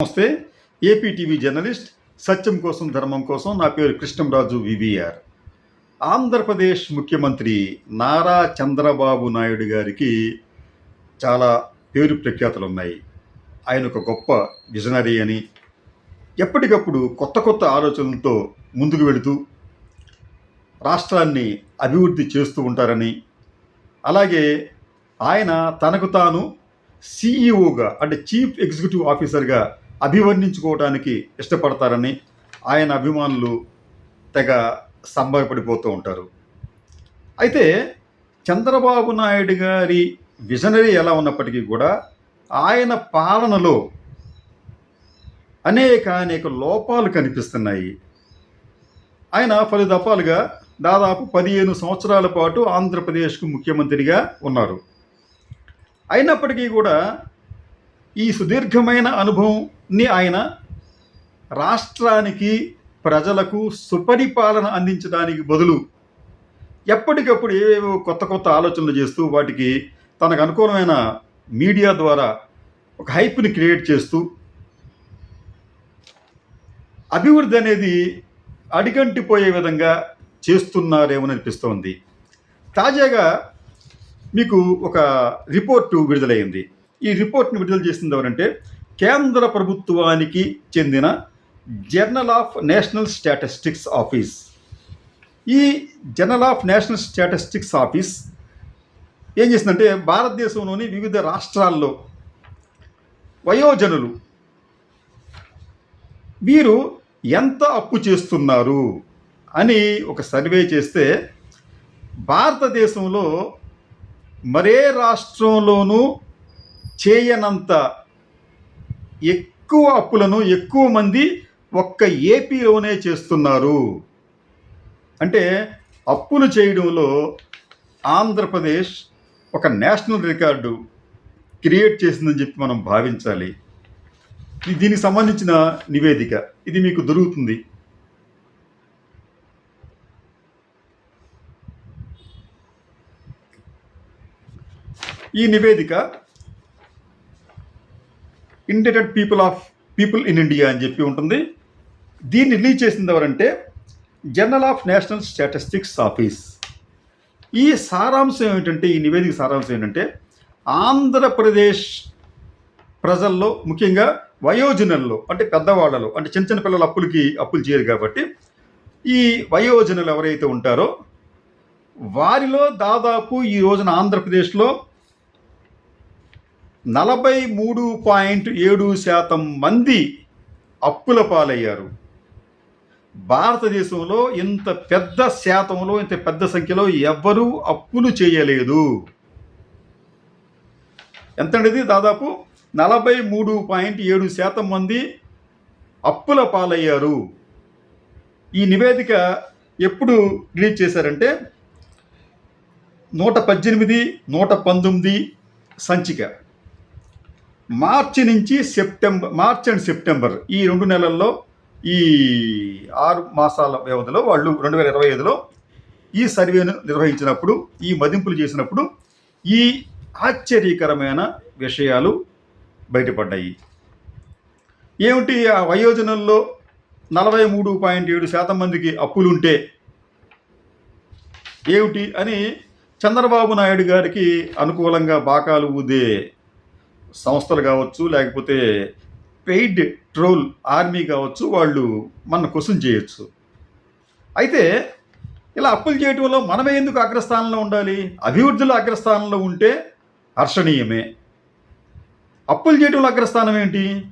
నమస్తే AP TV journalist సత్యం కోసం ధర్మం కోసం నా పేరు కృష్ణంరాజు వివిఆర్. ఆంధ్రప్రదేశ్ ముఖ్యమంత్రి నారా చంద్రబాబు నాయుడు గారికి చాలా పేరు ప్రఖ్యాతులు ఉన్నాయి ఆయన ఒక గొప్ప విజనరీ అని ఎప్పటికప్పుడు కొత్త కొత్త ఆలోచనలతో ముందుకు వెళుతూ రాష్ట్రాన్ని అభివృద్ధి చేస్తూ ఉంటారని అలాగే ఆయన తనకు తాను సీఈఓగా అంటే చీఫ్ ఎగ్జిక్యూటివ్ ఆఫీసర్గా అభివర్ణించుకోవడానికి ఇష్టపడతారని ఆయన అభిమానులు తెగ సంబరపడిపోతూ ఉంటారు. అయితే చంద్రబాబు నాయుడు గారి విజనరీ ఎలా ఉన్నప్పటికీ కూడా ఆయన పాలనలో అనేక అనేక లోపాలు కనిపిస్తున్నాయి. ఆయన పలు దఫాలుగా దాదాపు పదిహేను సంవత్సరాల పాటు ఆంధ్రప్రదేశ్కు ముఖ్యమంత్రిగా ఉన్నారు. అయినప్పటికీ కూడా ఈ సుదీర్ఘమైన అనుభవం ని ఆయన రాష్ట్రానికి ప్రజలకు సుపరిపాలన అందించడానికి బదులు ఎప్పటికప్పుడు ఏవేవో కొత్త కొత్త ఆలోచనలు చేస్తూ వాటికి తనకు అనుకూలమైన మీడియా ద్వారా ఒక హైప్ని క్రియేట్ చేస్తూ అభివృద్ధి అనేది అడిగంటిపోయే విధంగా చేస్తున్నారేమో అనిపిస్తోంది. తాజాగా మీకు ఒక రిపోర్టు విడుదలైంది. ఈ రిపోర్ట్ని విడుదల చేసింది ఎవరంటే కేంద్ర ప్రభుత్వానికి చెందిన Journal of National Statistics Office ఈ Journal of National Statistics Office ఏం చేసిందంటే భారతదేశంలోని వివిధ రాష్ట్రాల్లో వయోజనులు వీరు ఎంత అప్పు చేస్తున్నారు అని ఒక సర్వే చేస్తే భారతదేశంలో మరే రాష్ట్రంలోనూ చేయనంత ఎక్కువ అప్పులను ఎక్కువ మంది ఒక్క ఏపీలోనే చేస్తున్నారు. అంటే అప్పులు చేయడంలో ఆంధ్రప్రదేశ్ ఒక నేషనల్ రికార్డు క్రియేట్ చేసిందని చెప్పి మనం భావించాలి. దీనికి సంబంధించిన నివేదిక. ఇది మీకు దొరుకుతుంది. ఈ నివేదిక indebted people of people in India అని చెప్పి ఉంటుంది. దీన్ని రిలీజ్ చేసింది ఎవరంటే Journal of National Statistics Office. ఈ సారాంశం ఏమిటంటే ఈ నివేదిక సారాంశం ఏంటంటే ఆంధ్రప్రదేశ్ ప్రజల్లో ముఖ్యంగా వయోజనుల్లో అంటే పెద్దవాళ్ళలో అంటే చిన్న చిన్న పిల్లల అప్పులకి అప్పులు చేయరు కాబట్టి ఈ వయోజనులు ఎవరైతే ఉంటారో వారిలో దాదాపు ఈ రోజున ఆంధ్రప్రదేశ్లో నలభై మూడు పాయింట్ ఏడు శాతం మంది అప్పుల పాలయ్యారు. భారతదేశంలో ఇంత పెద్ద శాతంలో ఇంత పెద్ద సంఖ్యలో ఎవ్వరూ అప్పులు చేయలేదు. ఎంతండిది దాదాపు? నలభై మూడు పాయింట్ ఏడు శాతం మంది అప్పుల పాలయ్యారు. ఈ నివేదిక ఎప్పుడు రిలీజ్ చేశారంటే నూట పద్దెనిమిది నూట పంతొమ్మిది సంచిక. మార్చి నుంచి సెప్టెంబర్ మార్చ్ అండ్ సెప్టెంబర్ ఈ రెండు నెలల్లో ఈ ఆరు మాసాల వ్యవధిలో వాళ్ళు రెండు వేల ఇరవై ఐదులో ఈ సర్వేను నిర్వహించినప్పుడు ఈ మదింపులు చేసినప్పుడు ఈ ఆశ్చర్యకరమైన విషయాలు బయటపడ్డాయి. ఏమిటి? ఆ వయోజనుల్లో నలభై మూడు పాయింట్ ఏడు శాతం మందికి అప్పులుంటే ఏమిటి అని చంద్రబాబు నాయుడు గారికి అనుకూలంగా బాకాలు ఊదే సంస్థలు కావచ్చు లేకపోతే పెయిడ్ ట్రోల్ ఆర్మీ కావచ్చు వాళ్ళు మన క్వశ్చన్ చేయొచ్చు. అయితే ఇలా అప్పులు చేయటంలో మనమే ఎందుకు అగ్రస్థానంలో ఉండాలి? అభివృద్ధిలో అగ్రస్థానంలో ఉంటే హర్షణీయమే. అప్పులు చేయటంలో అగ్రస్థానం ఏంటి?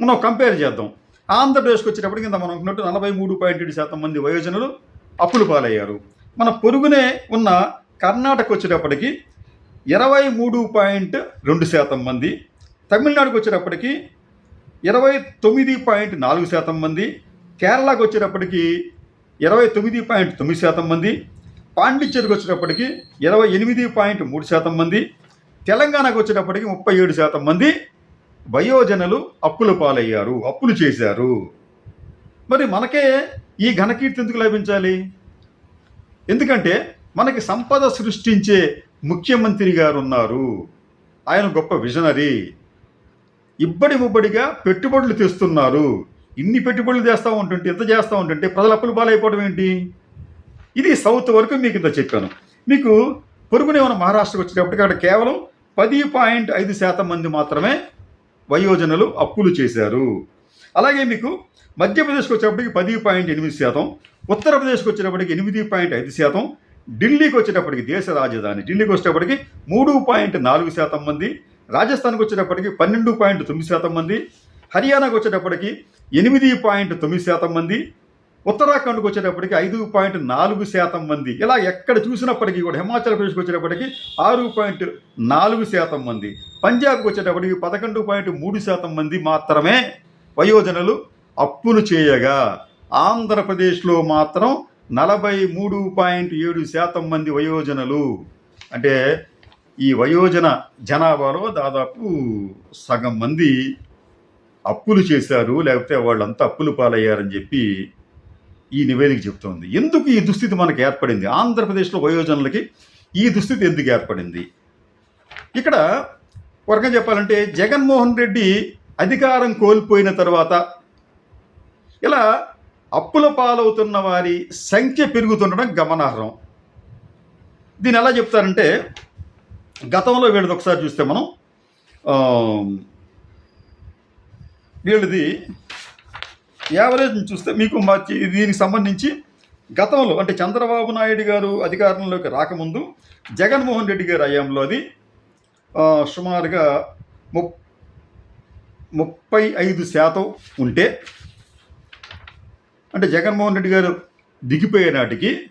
మనం కంపేర్ చేద్దాం. ఆంధ్రప్రదేశ్కి వచ్చేటప్పటికి కింద మనం అనుకున్నట్టు నలభై మూడు పాయింట్ ఏడు శాతం మంది వయోజనులు అప్పులు పాలయ్యారు. మన పొరుగునే ఉన్న కర్ణాటక వచ్చేటప్పటికి ఇరవై మూడు పాయింట్ రెండు శాతం మంది. తమిళనాడుకు వచ్చేటప్పటికి ఇరవై తొమ్మిది పాయింట్ నాలుగు శాతం మంది. కేరళకు వచ్చేటప్పటికి ఇరవై తొమ్మిది పాయింట్ తొమ్మిది శాతం మంది. పాండిచ్చేరికి వచ్చేటప్పటికి ఇరవై ఎనిమిది పాయింట్ మూడు శాతం మంది. తెలంగాణకు వచ్చేటప్పటికి ముప్పై ఏడు శాతం మంది. వయోజనులు అప్పుల పాలయ్యారు అప్పులు చేశారు. మరి మనకే ఈ ఘనకీర్తి ఎందుకు లభించాలి? ఎందుకంటే మనకి సంపద సృష్టించే ముఖ్యమంత్రి గారు ఉన్నారు ఆయన గొప్ప విజనరీ. ఇబ్బడి ముబ్బడిగా పెట్టుబడులు తెస్తున్నారు. ఇన్ని పెట్టుబడులు చేస్తూ ఉంటుంటే ఎంత చేస్తూ ఉంటుంటే ప్రజల అప్పులు పాలైపోవడం ఏంటి? ఇది సౌత్ వరకు మీకు ఇంత చెప్పాను. మీకు పొరుగునే ఉన్న మహారాష్ట్రకు వచ్చేటప్పటికి అక్కడ కేవలం పది పాయింట్ ఐదు శాతం మంది మాత్రమే వయోజనులు అప్పులు చేశారు. అలాగే మీకు మధ్యప్రదేశ్కి వచ్చేటప్పటికి పది పాయింట్ ఎనిమిది శాతం ఉత్తరప్రదేశ్కి వచ్చేటప్పటికి ఎనిమిది పాయింట్ ఐదు శాతం ఢిల్లీకి వచ్చేటప్పటికి దేశ రాజధాని. ఢిల్లీకి వచ్చేటప్పటికి మూడు పాయింట్ నాలుగు శాతం మంది. రాజస్థాన్కి వచ్చేటప్పటికి పన్నెండు పాయింట్ తొమ్మిది శాతం మంది. హర్యానాకు వచ్చేటప్పటికి ఎనిమిది పాయింట్ తొమ్మిది శాతం మంది. ఉత్తరాఖండ్కి వచ్చేటప్పటికి ఐదు పాయింట్ నాలుగు శాతం మంది. ఇలా ఎక్కడ చూసినప్పటికీ కూడా హిమాచల్ ప్రదేశ్కి వచ్చేటప్పటికి ఆరు పాయింట్ నాలుగు శాతం మంది. పంజాబ్కి వచ్చేటప్పటికి పదకొండు పాయింట్ మూడు శాతం మంది మాత్రమే వయోజనులు అప్పులు చేయగా ఆంధ్రప్రదేశ్లో మాత్రం నలభై మూడు పాయింట్ ఏడు శాతం మంది వయోజనులు. అంటే ఈ వయోజన జనాభాలో దాదాపు సగం మంది అప్పులు చేశారు లేకపోతే వాళ్ళంతా అప్పులు పాలయ్యారని చెప్పి ఈ నివేదిక చెప్తోంది. ఎందుకు ఈ దుస్థితి మనకు ఏర్పడింది? ఆంధ్రప్రదేశ్లో వయోజనులకి ఈ దుస్థితి ఎందుకు ఏర్పడింది? ఇక్కడ వర్గం చెప్పాలంటే జగన్మోహన్ రెడ్డి అధికారం కోల్పోయిన తర్వాత ఇలా అప్పుల పాలవుతున్న వారి సంఖ్య పెరుగుతుండడం గమనార్హం. దీన్ని ఎలా చెప్తారంటే గతంలో వీళ్ళది ఒకసారి చూస్తే మనం వీళ్ళది యావరేజ్ చూస్తే మీకు మా దీనికి సంబంధించి గతంలో అంటే చంద్రబాబు నాయుడు గారు అధికారంలోకి రాకముందు జగన్మోహన్ రెడ్డి గారి హయాంలో అది సుమారుగా ముప్పై ఐదు శాతం ఉంటే అంటే జగన్మోహన్ రెడ్డి గారు దిగిపోయే నాటికి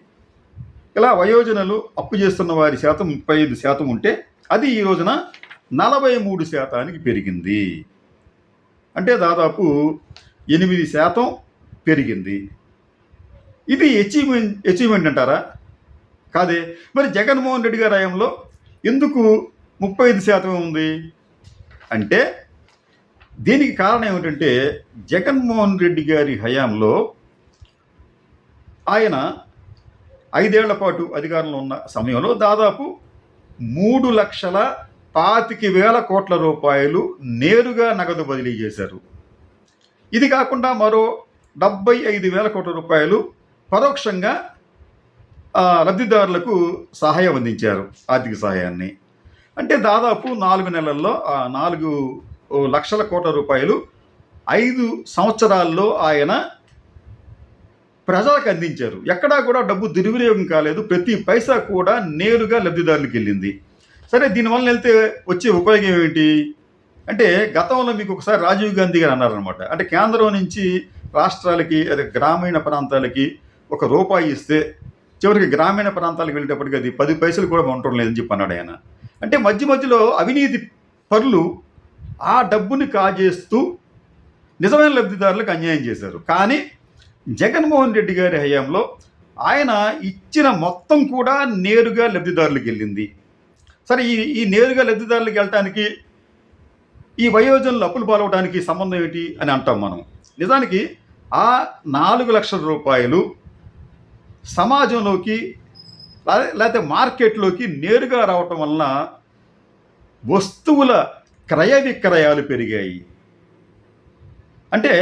ఇలా వయోజనులు అప్పు చేస్తున్న వారి శాతం ముప్పై ఐదు శాతం ఉంటే అది ఈ రోజున నలభై మూడు శాతానికి పెరిగింది. అంటే దాదాపు ఎనిమిది శాతం పెరిగింది. ఇది అచీవ్మెంట్ అచీవ్మెంట్ అంటారా? కాదే. మరి జగన్మోహన్ రెడ్డి గారి హయాంలో ఎందుకు ముప్పై ఐదు శాతం ఉంది? అంటే దీనికి కారణం ఏమిటంటే జగన్మోహన్ రెడ్డి గారి హయాంలో ఆయన ఐదేళ్ళ పాటు అధికారంలో ఉన్న సమయంలో దాదాపు మూడు లక్షల పాతిక వేల కోట్ల రూపాయలు నేరుగా నగదు బదిలీ చేశారు. ఇది కాకుండా మరో డెబ్బై ఐదు వేల కోట్ల రూపాయలు పరోక్షంగా లబ్ధిదారులకు సహాయం అందించారు ఆర్థిక సహాయాన్ని. అంటే దాదాపు నాలుగు నెలల్లో నాలుగు ఓ, లక్షల కోట్ల రూపాయలు ఐదు సంవత్సరాల్లో ఆయన ప్రజలకు అందించారు. ఎక్కడా కూడా డబ్బు దుర్వినియోగం కాలేదు. ప్రతి పైసా కూడా నేరుగా లబ్ధిదారులకు వెళ్ళింది. సరే దీనివల్ల వెళ్తే వచ్చే ఉపయోగం ఏమిటి? అంటే గతంలో మీకు ఒకసారి రాజీవ్ గాంధీ గారు అన్నారనమాట అంటే కేంద్రం నుంచి రాష్ట్రాలకి అదే గ్రామీణ ప్రాంతాలకి ఒక రూపాయి ఇస్తే చివరికి గ్రామీణ ప్రాంతాలకు వెళ్ళేటప్పటికి అది పది పైసలు కూడా ఉండటం లేదని చెప్పి అన్నాడు ఆయన. అంటే మధ్య మధ్యలో అవినీతి పరులు ఆ డబ్బుని కాజేస్తూ నిజమైన లబ్ధిదారులకు అన్యాయం చేశారు. కానీ జగన్మోహన్ రెడ్డి గారి హయాంలో ఆయన ఇచ్చిన మొత్తం కూడా నేరుగా లబ్ధిదారులకు వెళ్ళింది. సరే ఈ ఈ నేరుగా లబ్ధిదారులకు వెళ్ళటానికి ఈ వయోజనులు అప్పులు పాలవడానికి సంబంధం ఏంటి అని అంటాం మనం. నిజానికి ఆ నాలుగు లక్షల రూపాయలు సమాజంలోకి లేకపోతే మార్కెట్లోకి నేరుగా రావటం వలన వస్తువుల క్రయ విక్రయాలు పెరిగాయి. అంటే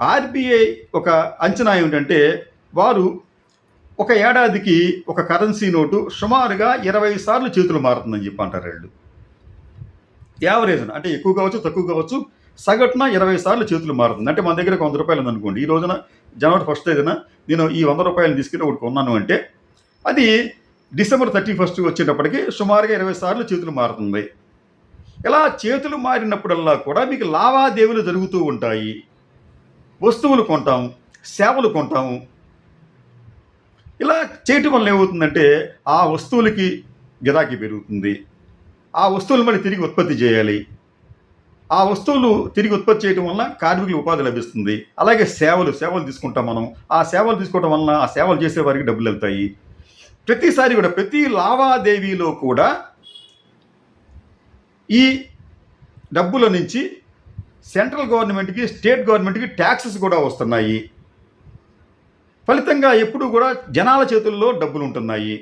ఆర్బీఐ ఒక అంచనా ఏమిటంటే వారు ఒక ఏడాదికి ఒక కరెన్సీ నోటు సుమారుగా ఇరవై సార్లు చేతులు మారుతుందని చెప్పి అంటారు వీళ్ళు. యావరేజ్ అంటే ఎక్కువ కావచ్చు తక్కువ కావచ్చు సగటున ఇరవై సార్లు చేతులు మారుతుంది. అంటే మన దగ్గర ఒక వంద రూపాయలు ఉందనుకోండి ఈ రోజున జనవరి ఫస్ట్ ఏదైనా నేను ఈ వంద రూపాయలు తీసుకుని ఒకటి కొన్నాను అంటే అది డిసెంబర్ థర్టీ ఫస్ట్ వచ్చేటప్పటికి సుమారుగా ఇరవై సార్లు చేతులు మారుతుంది. ఇలా చేతులు మారినప్పుడల్లా కూడా మీకు లావాదేవీలు జరుగుతూ ఉంటాయి. వస్తువులు కొంటాము సేవలు కొంటాము ఇలా చేయటం వల్ల ఏమవుతుందంటే ఆ వస్తువులకి గిరాకీ పెరుగుతుంది. ఆ వస్తువులు మళ్ళీ తిరిగి ఉత్పత్తి చేయాలి. ఆ వస్తువులు తిరిగి ఉత్పత్తి చేయడం వల్ల కార్మికులకు ఉపాధి లభిస్తుంది. అలాగే సేవలు సేవలు తీసుకుంటాం మనం. ఆ సేవలు తీసుకోవడం వలన ఆ సేవలు చేసే వారికి డబ్బులు వెళ్తాయి. ప్రతిసారి కూడా ప్రతి లావాదేవీలో కూడా ఈ డబ్బుల నుంచి సెంట్రల్ గవర్నమెంట్కి స్టేట్ గవర్నమెంట్కి ట్యాక్సెస్ కూడా వస్తున్నాయి. ఫలితంగా ఎప్పుడు కూడా జనాల చేతుల్లో డబ్బులు ఉంటున్నాయి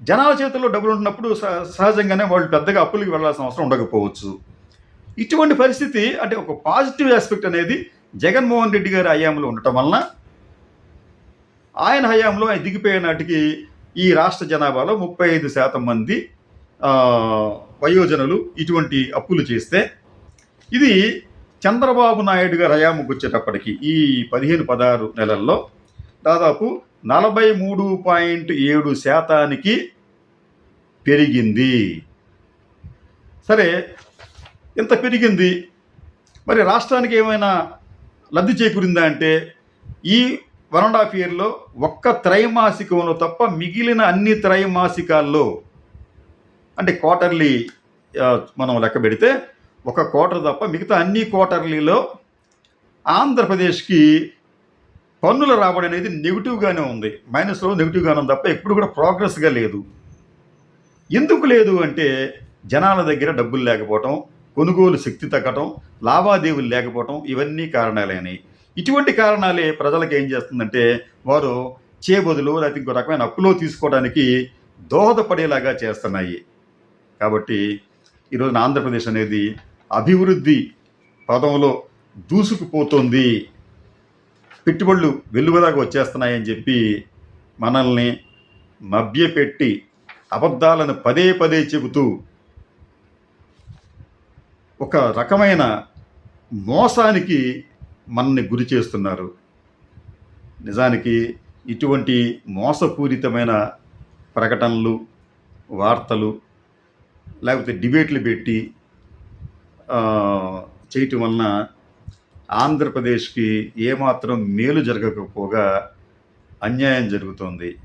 జనాల చేతుల్లో డబ్బులు ఉంటున్నప్పుడు స- సహజంగానే వాళ్ళు పెద్దగా అప్పులకి వెళ్ళాల్సిన అవసరం ఉండకపోవచ్చు. ఇటువంటి పరిస్థితి అంటే ఒక పాజిటివ్ ఆస్పెక్ట్ అనేది జగన్మోహన్ రెడ్డి గారి హయాంలో ఉండటం వలన ఆయన హయాంలో ఆయన దిగిపోయే నాటికి ఈ రాష్ట్ర జనాభాలో ముప్పై ఐదు శాతం మంది వయోజనులు ఇటువంటి అప్పులు చేస్తే ఇది చంద్రబాబు నాయుడు గారు హయాంకు వచ్చేటప్పటికి ఈ పదిహేను పదహారు నెలల్లో దాదాపు నలభై మూడు పాయింట్ ఏడు శాతానికి పెరిగింది. సరే ఇంత పెరిగింది? మరి రాష్ట్రానికి ఏమైనా లబ్ధి చేకూరిందా అంటే ఈ వన్ అండ్ హాఫ్ ఇయర్లో ఒక్క త్రైమాసికంలో తప్ప మిగిలిన అన్ని త్రైమాసికాల్లో అంటే క్వార్టర్లీ మనం లెక్క పెడితే ఒక క్వార్టర్ తప్ప మిగతా అన్ని క్వార్టర్లీలో ఆంధ్రప్రదేశ్కి పన్నుల రాబడి అనేది నెగిటివ్గానే ఉంది. మైనస్లో నెగిటివ్గానే ఉంది తప్ప ఎప్పుడు కూడా ప్రోగ్రెస్గా లేదు. ఎందుకు లేదు అంటే జనాల దగ్గర డబ్బులు లేకపోవటం కొనుగోలు శక్తి తగ్గటం లావాదేవీలు లేకపోవటం ఇవన్నీ కారణాలేని. ఇటువంటి కారణాలే ప్రజలకు ఏం చేస్తుందంటే వారు చేబదులు లేకపోతే ఇంకో రకమైన అప్పులో తీసుకోవడానికి దోహదపడేలాగా చేస్తున్నాయి. కాబట్టి ఈరోజు ఆంధ్రప్రదేశ్ అనేది అభివృద్ధి పదంలో దూసుకుపోతుంది. పెట్టుబడులు వెలువదాగా వచ్చేస్తున్నాయని చెప్పి మనల్ని మభ్యపెట్టి అబద్ధాలను పదే పదే చెబుతూ ఒక రకమైన మోసానికి మనల్ని గురి చేస్తున్నారు. నిజానికి ఇటువంటి మోసపూరితమైన ప్రకటనలు వార్తలు లేకపోతే డిబేట్లు పెట్టి చేయటం వలన ఆంధ్రప్రదేశ్కి ఏమాత్రం మేలు జరగకపోగా అన్యాయం జరుగుతోంది.